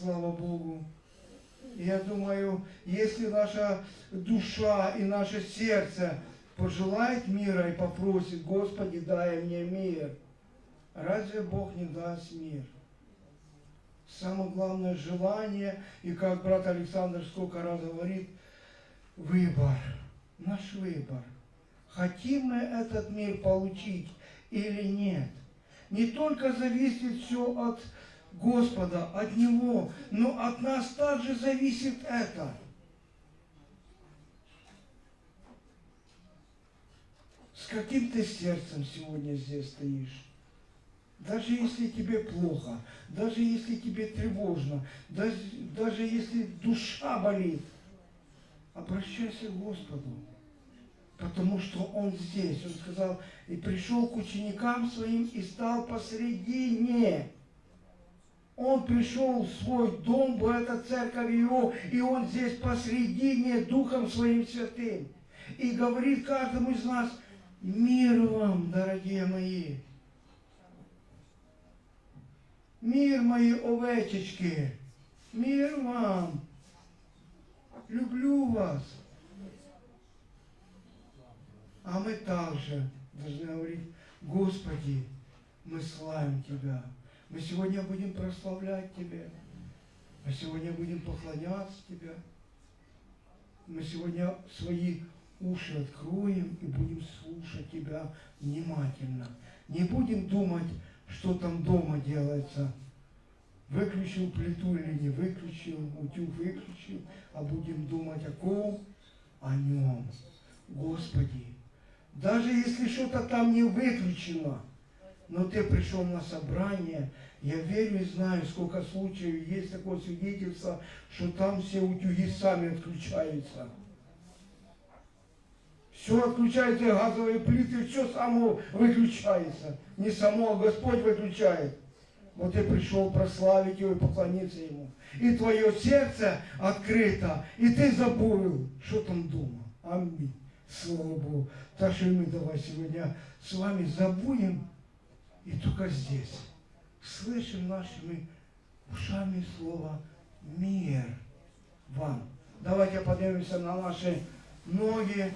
слава Богу. Я думаю, если наша душа и наше сердце пожелает мира и попросит, Господи, дай мне мир, разве Бог не даст мир? Самое главное желание, и как брат Александр сколько раз говорит, выбор, наш выбор. Хотим мы этот мир получить или нет? Не только зависит все от Господа, от Него, но от нас также зависит это. С каким ты сердцем сегодня здесь стоишь? Даже если тебе плохо, даже если тебе тревожно, даже, даже если душа болит, обращайся к Господу. Потому что Он здесь. Он сказал, и пришел к ученикам своим и стал посредине. Он пришел в свой дом, в это церковь его, и он здесь посредине Духом Своим Святым. И говорит каждому из нас, мир вам, дорогие мои. Мир, мои овечечки, мир вам. Люблю вас. А мы также должны говорить, Господи, мы славим Тебя. Мы сегодня будем прославлять Тебя. Мы сегодня будем поклоняться Тебя. Мы сегодня свои уши откроем и будем слушать Тебя внимательно. Не будем думать, что там дома делается. Выключил плиту или не выключил, утюг выключил, а будем думать о ком? О нем. Господи, даже если что-то там не выключено, но ты пришел на собрание, я верю и знаю, сколько случаев есть такое свидетельство, что там все утюги сами отключаются. Все отключается, газовые плиты, все само выключается. Не само, а Господь выключает. Вот ты пришел прославить Его и поклониться Ему. И твое сердце открыто, и ты забыл, что там дома. Аминь. Слава Богу. Так что мы давай сегодня с вами забудем и только здесь слышим нашими ушами слово «мир вам». Давайте поднимемся на наши ноги.